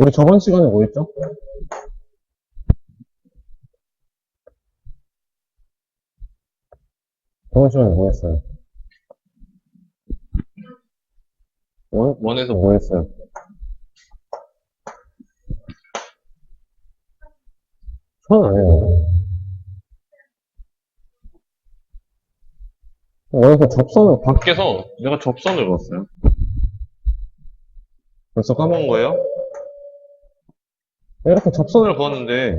우리 저번 시간에 뭐 했죠? 저번 시간에 뭐 했어요? 원? 원에서 뭐 했어요? 선안 했는데. 원에서 접선을 바, 밖에서 내가 접선을 그었어요. 벌써 까먹은 거예요? 이렇게 접선을, 그었는데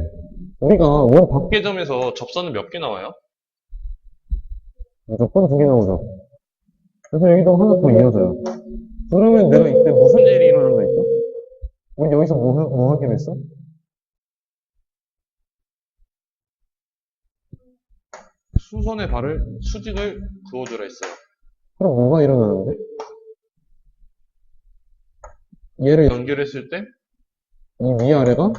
우리가 원 밖에 밖에 점에서 접선은 몇 개 나와요? 무조건 두 개 나오죠. 그래서 여기도 하나 더 이어져요. 그러면 내가 이때 무슨 일이 일어난다 했죠? 우리 여기서 뭐, 하- 뭐 하기로 했어? 수선의 발을 수직을 그어주라 했어요. 그럼 뭐가 일어나는데? 얘를 연결했을 때 이 위아래가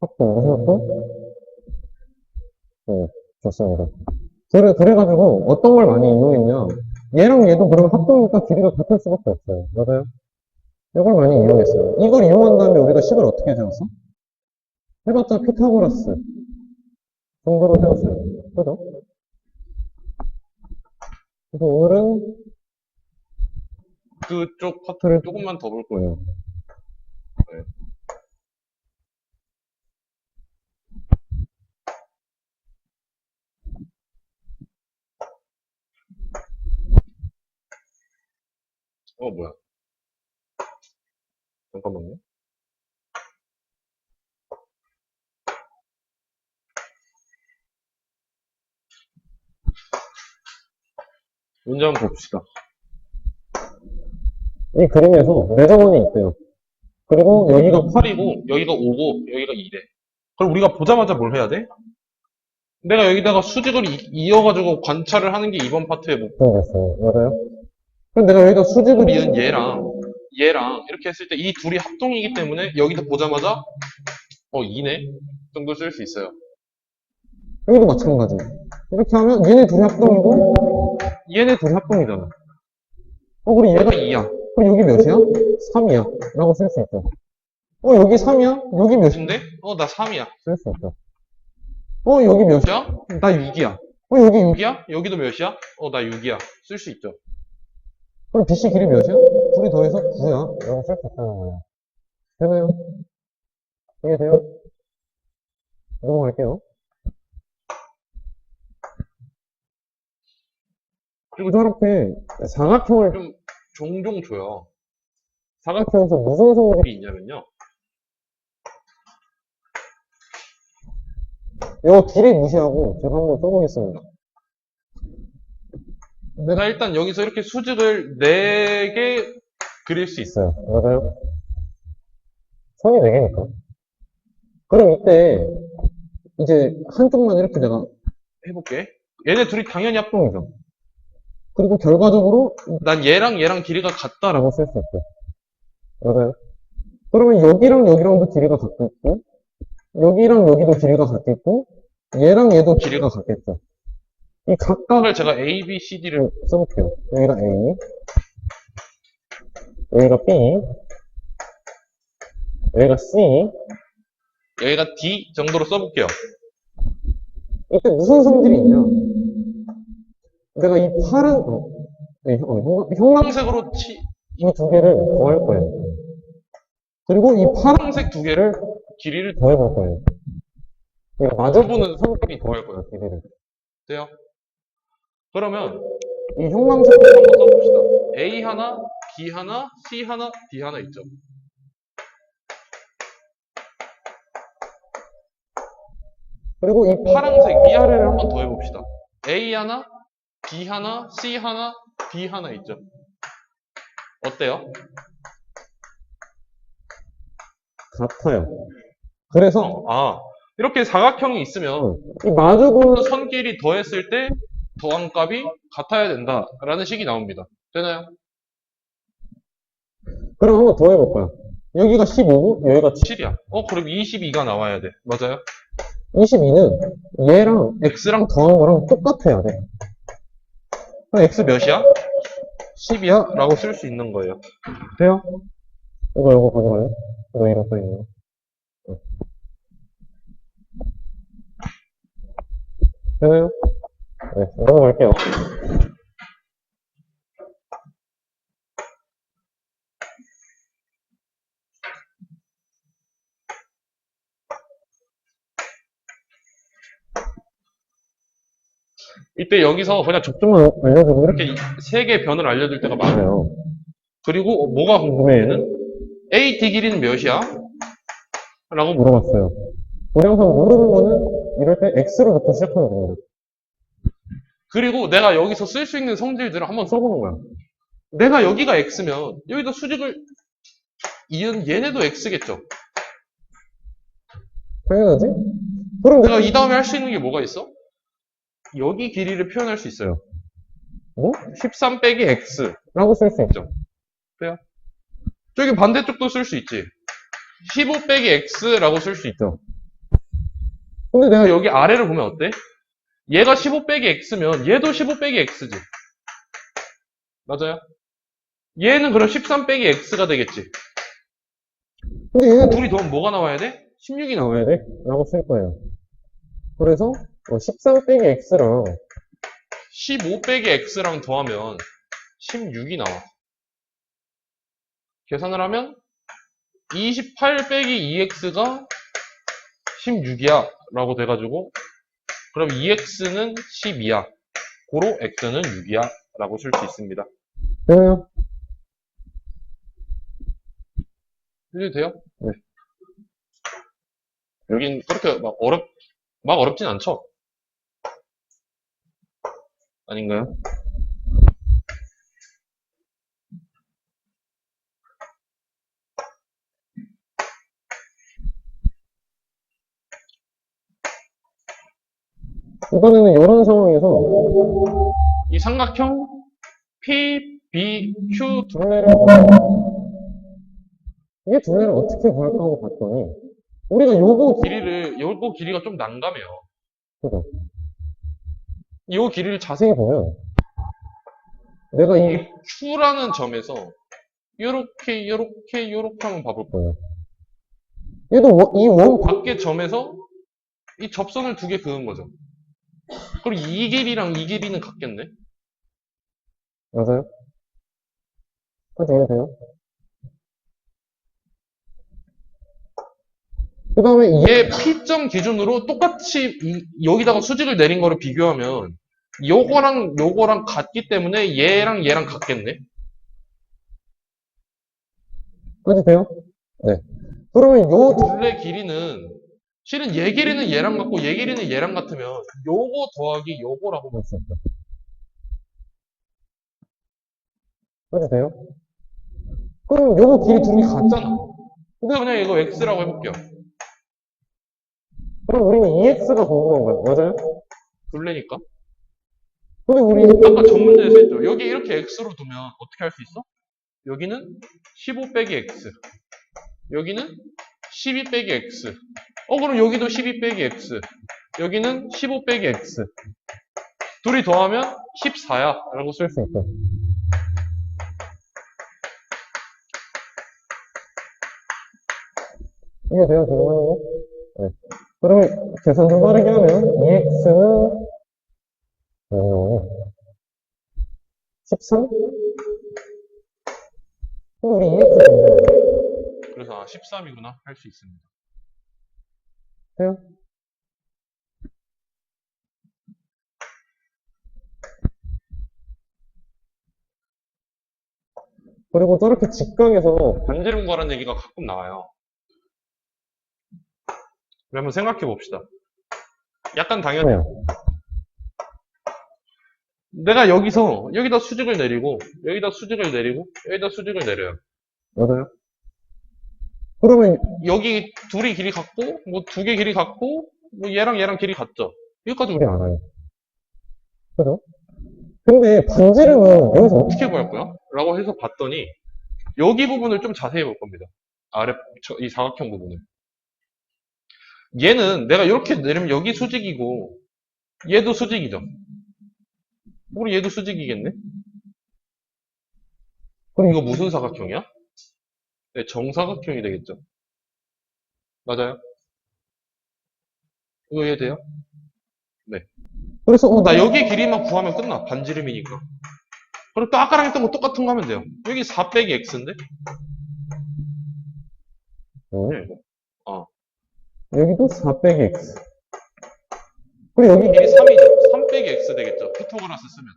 합동, 무슨 합동? 네, 좋습니다. 그래, 그래가지고 어떤 걸 많이 이용했냐. 얘랑 얘도 그러면 합동이니까 길이가 같을 수밖에 없어요. 맞아요? 이걸 많이 이용했어요. 이걸 이용한 다음에 우리가 식을 어떻게 세웠어? 해봤자 피타고라스 정도로 세웠어요. 그죠? 그래서 오늘은 그쪽 파트를 조금만 더 볼 거예요. 네. 어, 뭐야. 잠깐만요. 문제 한번 봅시다. 이 그림에서 매점원이 있대요. 그리고 여기가 8이고 여기가 5고 여기가 2래. 그럼 우리가 보자마자 뭘 해야 돼? 내가 여기다가 수직을 이- 이어가지고 관찰을 하는 게 이번 파트의 목표. 됐어요. 맞아요? 그럼 내가 여기다 수직을 이은 얘랑 얘랑 이렇게 했을 때 이 둘이 합동이기 때문에 여기다 보자마자 어 2네 정도 쓸 수 있어요. 여기도 마찬가지. 이렇게 하면 얘네 둘이 합동이고 얘네 둘이 합동이잖아. 어, 그리고 얘가 얘가 2야. 그럼 여기 몇이야? 3이야. 라고 쓸 수 있죠. 어, 여기 3이야? 여기? 몇인데? 어 나 3이야. 쓸 수 있죠. 어, 여기 몇이야? 야? 나 6이야. 어, 여기 6. 6이야? 여기도 몇이야? 어 나 6이야. 쓸 수 있죠. 그럼 BC 길이 몇이야? 둘이 더해서 9야. 라고 쓸 수 있다는 거예요. 되나요? 이해 돼요? 넘어갈게요. 그리고 저렇게 사각형을 좀 종종 줘요. 사각형에서 무슨 성질이 이 있냐면요. 이거 길이 무시하고 제가 한번 써보겠습니다. 내가 일단 여기서 이렇게 수직을 4개 그릴 수 있어. 있어요. 맞아요. 선이 4개니까. 그럼 이때 이제 한쪽만 이렇게 내가 해볼게. 얘네 둘이 당연히 합동. 합동이죠. 그리고 결과적으로 난 얘랑 얘랑 길이가 같다라고. 라고 쓸수 있죠. 맞아요. 그러면 여기랑 여기랑도 길이가 같겠고, 여기랑 여기도 길이가 같겠고, 얘랑 얘도 길이가 같겠죠. 이 각각을 각을 제가 A, B, C, D를 써볼게요. 여기가 A, 여기가 B, 여기가 C, 여기가 D 정도로 써볼게요. 이때 무슨 성질이 있냐? 내가 이 파란, 어, 네, 형- 어, 형- 형광색 형색으로 치, 이 두 개를 더할 거예요. 그리고 이 파란 파란색 두 개를 길이를 더해볼 거예요. 그러니까 마주 부분은 성질이 더할 거예요. 길이를. 돼요? 그러면 이 형광색 한번 써봅시다. A 하나, B 하나, C 하나, D 하나 있죠. 그리고 이 파란색 위아래를 한번 더 해봅시다. A 하나, B 하나, C 하나, D 하나 있죠. 어때요? 같아요. 그래서 아, 이렇게 사각형이 있으면 이 마주보는 선 길이 더했을 때 더한 값이 같아야 된다라는 식이 나옵니다. 되나요? 그럼 한번 더 해볼까요? 여기가 15고 여기가 7. 7이야. 어, 그럼 22가 나와야 돼. 맞아요? 22는 얘랑 x랑 더한 거랑 똑같아야 돼. 그럼 x 몇? 몇이야? 10이야? 라고 쓸 수 있는 거예요. 돼요? 이거 이거 가져가요. 이거 써있는 거. 네. 되나요? 네, 넘어갈게요. 이때 여기서 그냥 적- 좀만 알려주고 이렇게 세 개의 변을 알려줄 때가 많아요. 그리고 어, 뭐가 궁금해 얘는? AT 길이는 몇이야? 라고 물어. 물어봤어요. 우리 항상 모르는 거는 이럴 때 X로부터 시작하면 됩니다. 그리고 내가 여기서 쓸 수 있는 성질들을 한번 써보는 거야. 내가 여기가 X면 여기다 수직을 이은 얘네도 X겠죠. 당연하지? 그럼 내가 이 다음에 할 수 있는 게 뭐가 있어? 여기 길이를 표현할 수 있어요. 뭐? 13 빼기 X. 라고 쓸 수 있죠. 저기 반대쪽도 쓸 수 있지. 15 빼기 X라고 쓸 수 있죠. 근데 내가 여기 아래를 보면 어때? 얘가 15 빼기 X면 얘도 15 빼기 X지. 맞아요? 얘는 그럼 13 빼기 X가 되겠지. 근데 얘는 둘이 더하면 뭐가 나와야 돼? 16이 나와. 나와야 돼? 라고 쓸 거예요. 그래서 13 빼기 X랑 15 빼기 X랑 더하면 16이 나와. 계산을 하면 28 빼기 2X가 16이야. 라고 돼가지고 그럼 2X는 12야. 고로 X는 6이야. 라고 쓸 수 있습니다. 되나요? 이해도 돼요? 네. 여긴 그렇게 막 어렵, 막 어렵진 않죠? 아닌가요? 이번에는 이런 상황에서 이 삼각형 P, B, Q 둘레를 이게 둘레를 어떻게 구할까 하고 봤더니 우리가 요거 길이를, 요거 길이가 좀 난감해요. 그죠? 요 길이를 자세히 보면 내가 이 이 Q라는 점에서 요렇게, 요렇게, 요렇게 한번 봐볼 거예요. 얘도 이 원 밖에 점에서 이 접선을 두 개 그은 거죠. 그리고 이 길이랑 이 길이는 같겠네? 맞아요? 그렇게 이해돼요? 그 다음에 얘얘 P점 기준으로 똑같이 이- 여기다가 수직을 내린 거를 비교하면 요거랑 요거랑 같기 때문에 얘랑 얘랑 같겠네? 돼요? 네. 그러면 요 둘레 길이는 실은 얘 길이는 얘랑 같고 얘 길이는 얘랑 같으면 요거 더하기 요거라고 볼 수 있죠. 까지 돼요? 그럼 요거 길이 둘이 같 같잖아. 근데 그냥 이거 X라고 해볼게요. 그럼 우리는 EX가 궁금한 거야. 맞아요? 둘레니까. 근데 우리 아까 전 문제에서 했죠. 여기 이렇게 X로 두면 어떻게 할 수 있어? 여기는 15 빼기 X. 여기는 12 빼기 X. 어, 그럼 여기도 12 빼기 X. 여기는 15 빼기 X. 둘이 더하면 14야. 라고 쓸쓸수 있죠. 이게 하는 거? 네. 그러면 계산 좀 빠르게 하면 EX는 몇 13? 근데 우리 EX 궁금해. 그래서 아, 13이구나. 할 수 있습니다. 돼요? 그리고 저렇게 직각에서 반지름 구하라는 얘기가 가끔 나와요. 우리 한번 생각해 봅시다. 약간 당연해요. 해요. 내가 여기서 여기다 수직을 내리고 여기다 수직을 내리고 여기다 수직을 내려요. 맞아요? 그러면 여기 둘이 길이 같고 뭐 두 개 길이 같고 뭐 얘랑 얘랑 길이 같죠. 여기까지 우리 우리 알아요. 그죠? 근데 반지름은 여기서 어떻게 구할 거야? 라고 해서 봤더니 여기 부분을 좀 자세히 볼 겁니다. 아래 저- 이 사각형 부분을. 얘는 내가 이렇게 내리면 여기 수직이고 얘도 수직이죠. 우리 얘도 수직이겠네? 그럼 이거 무슨 사각형이야? 네, 정사각형이 되겠죠. 맞아요? 이거 이해돼요? 그래서, 어, 나 여기 길이만 구하면 끝나. 반지름이니까. 그럼 또 아까랑 했던 거 똑같은 거 하면 돼요. 여기 4 빼기 x인데? 응. 어. 여기도 4 빼기 x. 그리고 여기, 길이 3이죠. 3 빼기 x 되겠죠. 피타고라스 쓰면.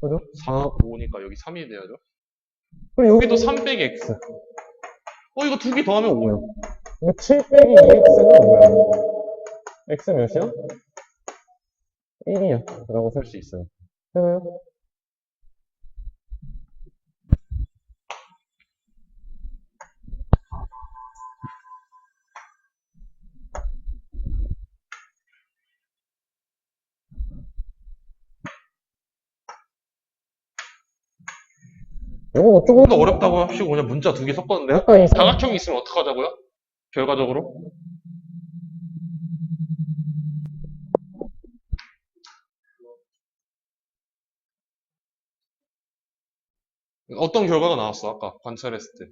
그죠? 4, 5니까 여기 3이 돼야죠. 여기, 여기도 3 빼기 x. 어, 이거 두 개 더하면 5요. 이거 7 빼기 2x는 뭐야? x 몇이야? 1이야. 라고 쓸 수 있어요. 되나요? 이거 조금 좀더 어렵다고 하시고 그냥 문자 두 개 섞었는데 약간 이 사각형이 있으면 어떡하자고요? 결과적으로? 어떤 결과가 나왔어, 아까 관찰했을 때?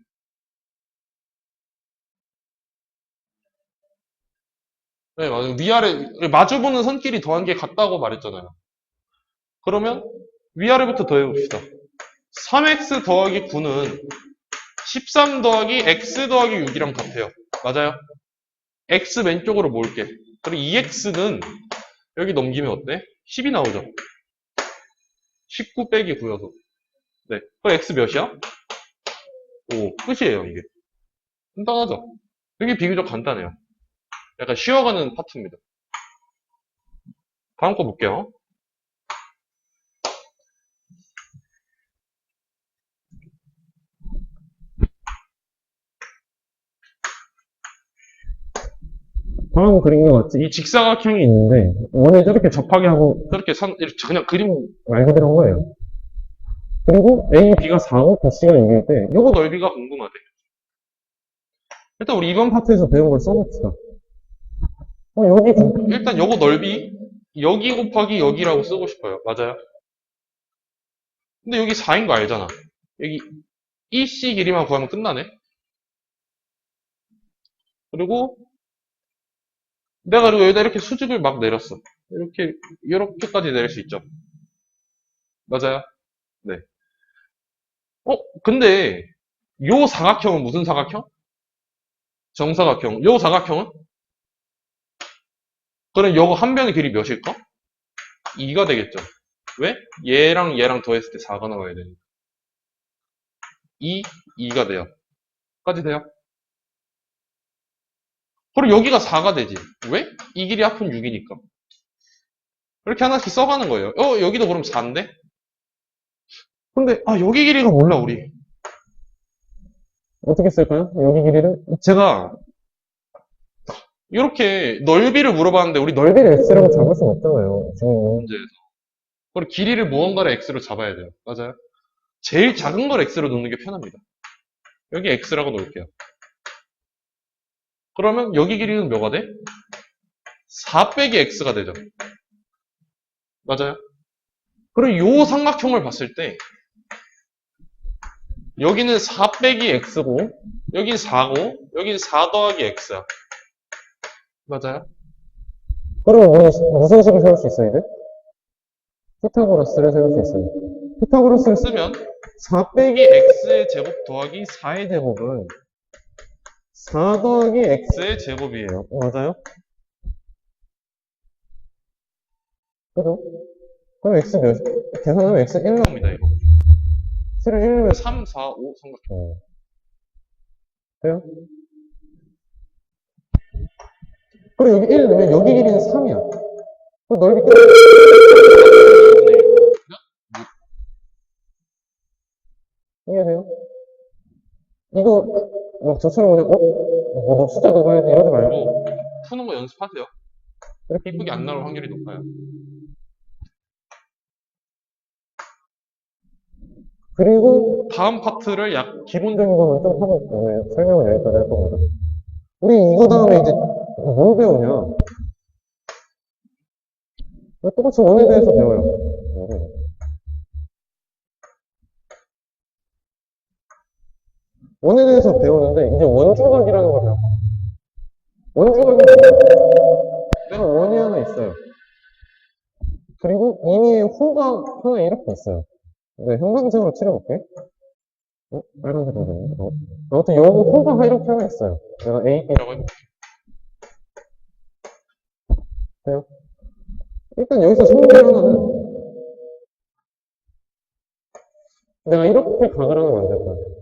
네, 맞아요. 위아래, 마주보는 선끼리 더한 게 같다고 말했잖아요. 그러면 위아래부터 더해봅시다. 3x 더하기 9는 13 더하기 x 더하기 6이랑 같아요. 맞아요? x 왼쪽으로 모을게. 그리고 2x는 여기 넘기면 어때? 10이 나오죠? 19 빼기 9여서. 네. 그럼 x 몇이야? 5. 끝이에요, 이게. 간단하죠? 이게 비교적 간단해요. 약간 쉬어가는 파트입니다. 다음 거 볼게요. 다음 그린 거 맞지? 이 직사각형이 형이 있는데 원을 저렇게 접하게 하고 저렇게 선, 이렇게 그냥 그림 말 그대로 한 거예요. 그리고 A, B가 4고 B, C가 6일 때 요거 넓이가 궁금하대. 일단 우리 이번 파 파트에서 배운 걸 써봅시다. 어, 여기 구- 일단 요거 넓이 여기 곱하기 여기라고 쓰고 싶어요. 맞아요? 근데 여기 4인 거 알잖아. 여기 EC 길이만 구하면 끝나네. 그리고 내가 그리고 여기다 이렇게 수직을 막 내렸어. 이렇게 이렇게까지 내릴 수 있죠. 맞아요? 네. 어, 근데 요 사각형은 무슨 사각형? 정사각형. 요 사각형은? 그럼 요거 한 변의 길이 몇일까? 2가 되겠죠. 왜? 얘랑 얘랑 더했을 때 4가 나와야 되니까. 2, 2가 돼요. 까지 돼요? 그리고 여기가 4가 되지. 왜? 이 길이 합은 6이니까. 이렇게 하나씩 써가는 거예요. 어, 여기도 그럼 4인데? 근데, 아, 여기 길이가 몰라, 우리. 어떻게 쓸까요? 여기 길이를 제가, 이렇게 넓이를 물어봤는데, 우리 넓이 넓이를 X라고 잡을 수는 없잖아요. 지금 문제에서. 그리고 길이를 무언가를 x로 잡아야 돼요. 맞아요? 제일 작은 걸 x로 놓는 게 편합니다. 여기 x라고 놓을게요. 그러면 여기 길이는 뭐가 돼? 4 빼기 x가 되죠. 맞아요? 그리고 요 삼각형을 봤을 때 여기는 4 빼기 x고 여긴 4고 여긴 4 더하기 x야. 맞아요? 우리 무슨 식을 세울 수 있어요, 이제? 피타고라스를 세울 수 있어요. 피타고라스를 쓰 쓰면 4 빼기 x의 제곱 더하기 4의 제곱 제곱은 4 더하기 X x의 제곱이에요. 맞아요? 그죠? 그럼 X 몇, 계산하면 X 1 나옵니다. 이거. 실은 1이면 3, 4, 5 삼각형. 어. 돼요? 그리고 여기 1 넣으면 여기 길이는 3이야. 그 넓이 끝. 이해돼요? 이거 막 저처럼 그냥 어? 어, 너 숫자 넣어야지 이러지 말고 그리고 푸는 거 연습하세요. 이렇게 이쁘게 안 나올 확률이 높아요. 그리고 다음 파트를 약 기본적인 거는 좀 하고 오늘 설명을 여기까지 할 겁니다. 우리 이거 다음에 이제 뭘 배우냐? 똑같이 원에 대해서 배워요. 원에. 대해서 배우는데 이제 원조각이라는 걸 배워. 내가 원이 하나 있어요. 그리고 이미 호가 하나 이렇게 있어요. 네, 형광색으로 칠해볼게. 어? 빨간색 거든요 어? 아무튼 여기 호가 이렇게 하나 있어요. 내가 A, B, 라고 해볼게. 돼요? 일단 여기서 성질 하나는 내가 이렇게 각을 하나 만들 거야.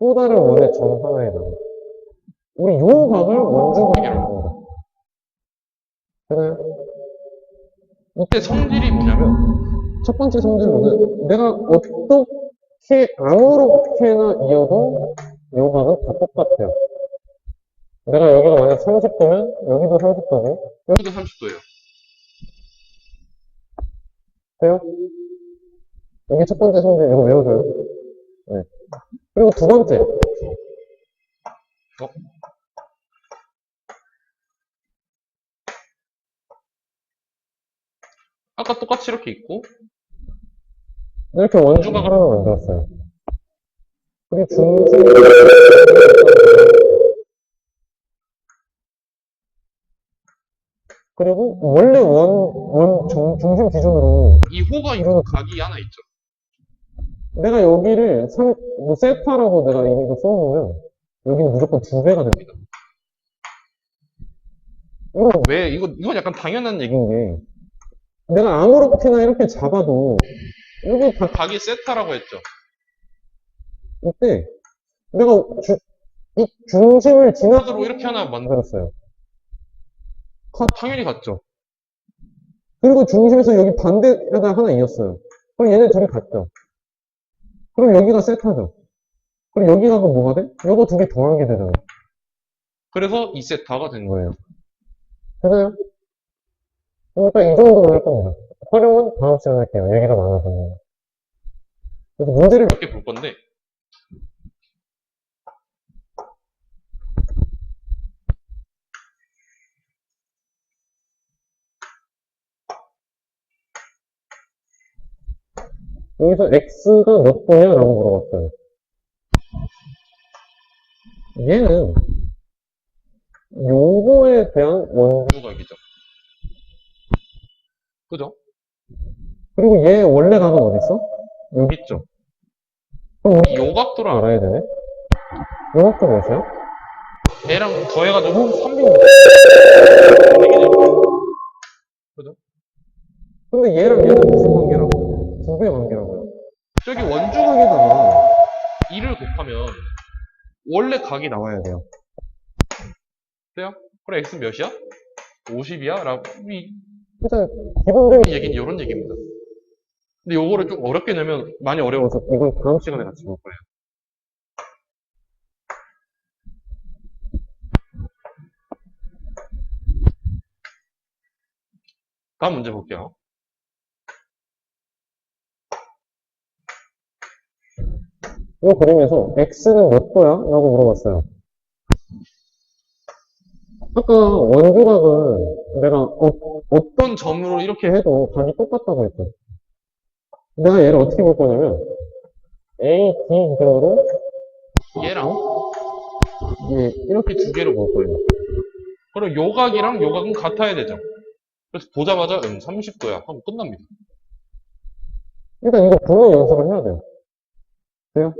또 다른 원의 점 하나에다가. 우리 요 각을 원주각이라고 합니다. 그래요? 이때 성질이 뭐냐면 첫 번째 성질로는 내가 어떻게 아무렇게나 이어도 요 각은 다 똑같아요. 내가 여기가 만약 30도면 여기도 30도고 여기도 30도예요. 돼요? 이게 첫 번째 성질 이거 외워줘요. 네. 그리고 두 번째 어? 아까 똑같이 이렇게 있고 이렇게 원주각 하나 만들었어요. 그리고 중심 그리고 원래 원, 원 중, 중심 기준으로 이 호가 있는 각이 하나 있죠. 내가 여기를 삼, 뭐 세타라고 내가 이거 써놓으면 여기는 무조건 두 배가 됩니다. 이거 왜 이거 이건 약간 당연한 얘기. 얘기인 게 내가 아무렇게나 이렇게 잡아도 여기 다 각이 세타라고 했죠. 이때 내가 주, 이 중심을 카드로 이렇게 하나 만들. 만들었어요. 당연히 같죠. 그리고 중심에서 여기 반대에다 하나 이었어요. 그럼 얘네 둘이 같죠. 그럼 여기가 세타죠. 그럼 여기가 그럼 뭐가 돼? 요거 두 개 더한 게 되잖아요. 그래서 이 세타가 된 거예요. 되나요? 그러니까 이 정도로 할 겁니다. 활용은 다음 시간에 할게요. 얘기가 많아서. 그래서 문제를 이렇게 볼 건데 여기서 x가 몇 도냐 라고 물어봤어요. 얘는 요거에 대한 원 원주각이죠. 그죠? 그리고 얘 원래 각은 어디 있어? 여기 있죠. 그럼 우리 요 각도를 알아. 알아야 되네. 요 각도 몇이야? 얘랑 더해가지고 300. 근데 얘랑 얘는 무슨 관계 라고? 두배 관계라고요. 저기 원주각에다가 주각에다가 2를 곱하면 원래 각이 나와야 돼요. 돼요? 그럼 x 몇이야? 50이야? 라고 이 일단 기본적인 얘기는 이런 얘기입니다. 근데 요거를 좀 어렵게 내면 많이 어려워서 이건 다음 시간에 같이 볼 거예요. 다음 문제 볼게요. 이 그림에서 x는 몇 도야? 라고 물어봤어요. 아까 원주각은 내가 어, 어떤 점으로 이렇게 해도 각이 똑같다고 했죠. 내가 얘를 어떻게 볼 거냐면 a, d 기준으로 얘랑 얘 이렇게 두 개로 볼 거예요. 그럼 요각이랑 요각은 같아야 되죠. 그래서 보자마자 응 30도야 하고 끝납니다. 일단 이거 보는 연습을 해야 돼요. 돼요?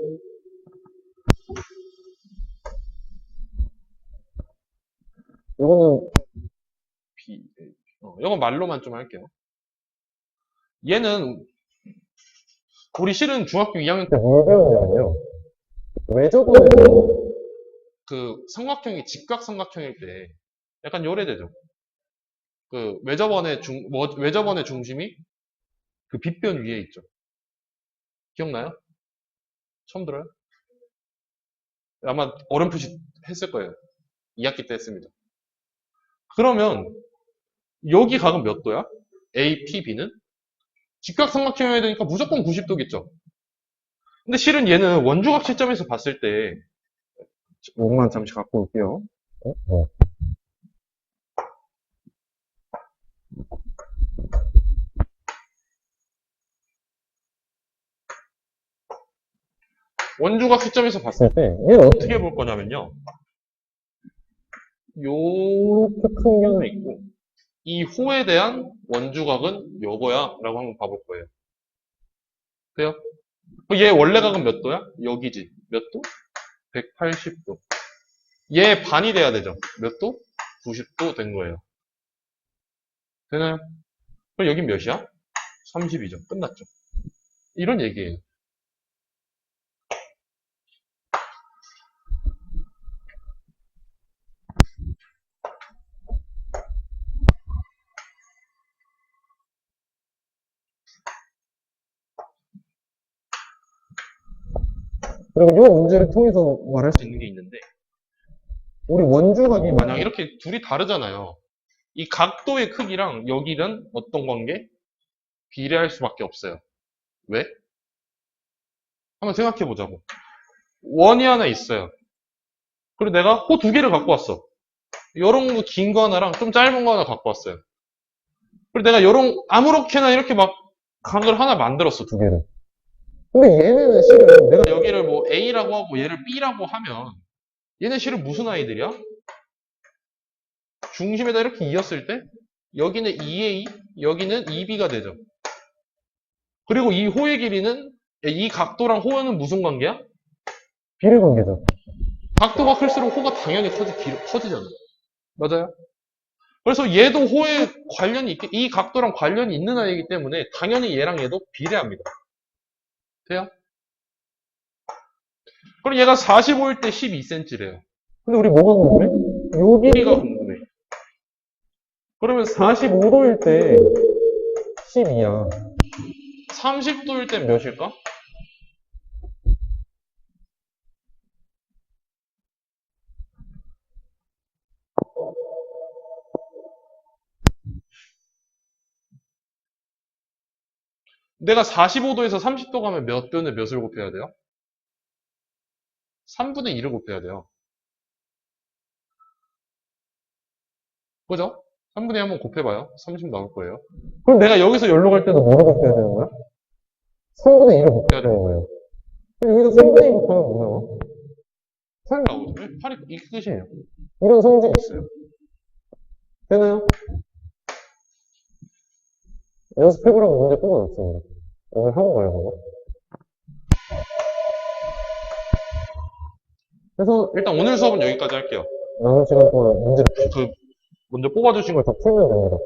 이거는 B, 어, 이건 말로만 좀 할게요. 얘는 우리 실은 중학교 2학년 때 뭘 배웠냐면요. 외적원에서 그 삼각형이 직각 삼각형일 때 약간 요래되죠. 그 외접원의 중 뭐, 외접원의 중심이 그 빗변 위에 있죠. 기억나요? 처음 들어요? 아마 어렴풋이 했을 거예요. 2학기 때 했습니다. 그러면 여기 각은 몇 도야? A, P, B는? 직각삼각형이 어야 되니까 무조건 90도겠죠. 근데 실은 얘는 원주각 시점에서 봤을 때 원만 잠시 갖고 올게요. 어? 어. 원주각 시점에서 봤을 때 얘를 어떻게 어떻게 볼 거냐면요. 요렇게 큰게 하나 있고, 이 호에 대한 원주각은 요거야. 라고 한번 봐볼 거예요. 돼요? 얘 원래 각은 몇 도야? 여기지. 몇 도? 180도. 얘 반이 돼야 되죠. 몇 도? 90도 된 거예요. 되나요? 그럼 여긴 몇이야? 30이죠. 끝났죠. 이런 얘기예요. 그리고 이 문제를 통해서 말할 수수 있는 게 있는데, 우리 원주각이 만약 이렇게 둘이 다르잖아요. 이 각도의 크기랑 여기는 어떤 관계? 비례할 수밖에 없어요. 왜? 한번 생각해 보자고. 원이 하나 있어요. 그리고 내가 호 두 개를 갖고 왔어. 요런 거긴거 하나랑 좀 짧은 거 하나 갖고 왔어요. 그리고 내가 요런 아무렇게나 이렇게 막 각을 하나 만들었어. 두 개를. 근데 얘네는 실은 내가 여기를 뭐 A라고 하고 얘를 B라고 하면 얘네 실은 무슨 아이들이야? 중심에다 이렇게 이었을 때 여기는 2A, 여기는 2B가 되죠. 그리고 이 호의 길이는 이 각도랑 호는 무슨 관계야? 비례 관계죠. 각도가 클수록 호가 당연히 커지, 길- 커지잖아. 맞아요? 그래서 얘도 호에 관련이 있게, 이 각도랑 관련이 있는 아이이기 때문에 당연히 얘랑 얘도 비례합니다. 돼요? 그럼 얘가 45일 때 12cm래요. 근데 우리 뭐가 궁금해? 여기가 길이가 궁금해. 그러면 45도일 때 12야. 30도일 땐 몇일까? 내가 45도에서 30도 가면 몇 변에 몇을 곱해야 돼요? 3분의 2를 곱해야 돼요. 그죠? 3분의 2 한번 곱해봐요. 30 나올 거예요. 그럼 내가 여기서 여기로 갈 때도 뭐를 곱해야 되는 거야? 3분의 2를 곱해야 되는 거예요. 그럼 여기서 3분의 2 곱하면 뭐 나와? 8 나오죠? 팔이 이 끝이에요. 이런 성질이 있어요. 되나요? 연습해보라고 문제 뽑아놨습니다. 오늘 그거. 그래서 일단 오늘 수업은 여기까지 할게요. 남은 시간 동안 문제를 그 먼저 뽑아주신 걸 다 풀면 됩니다.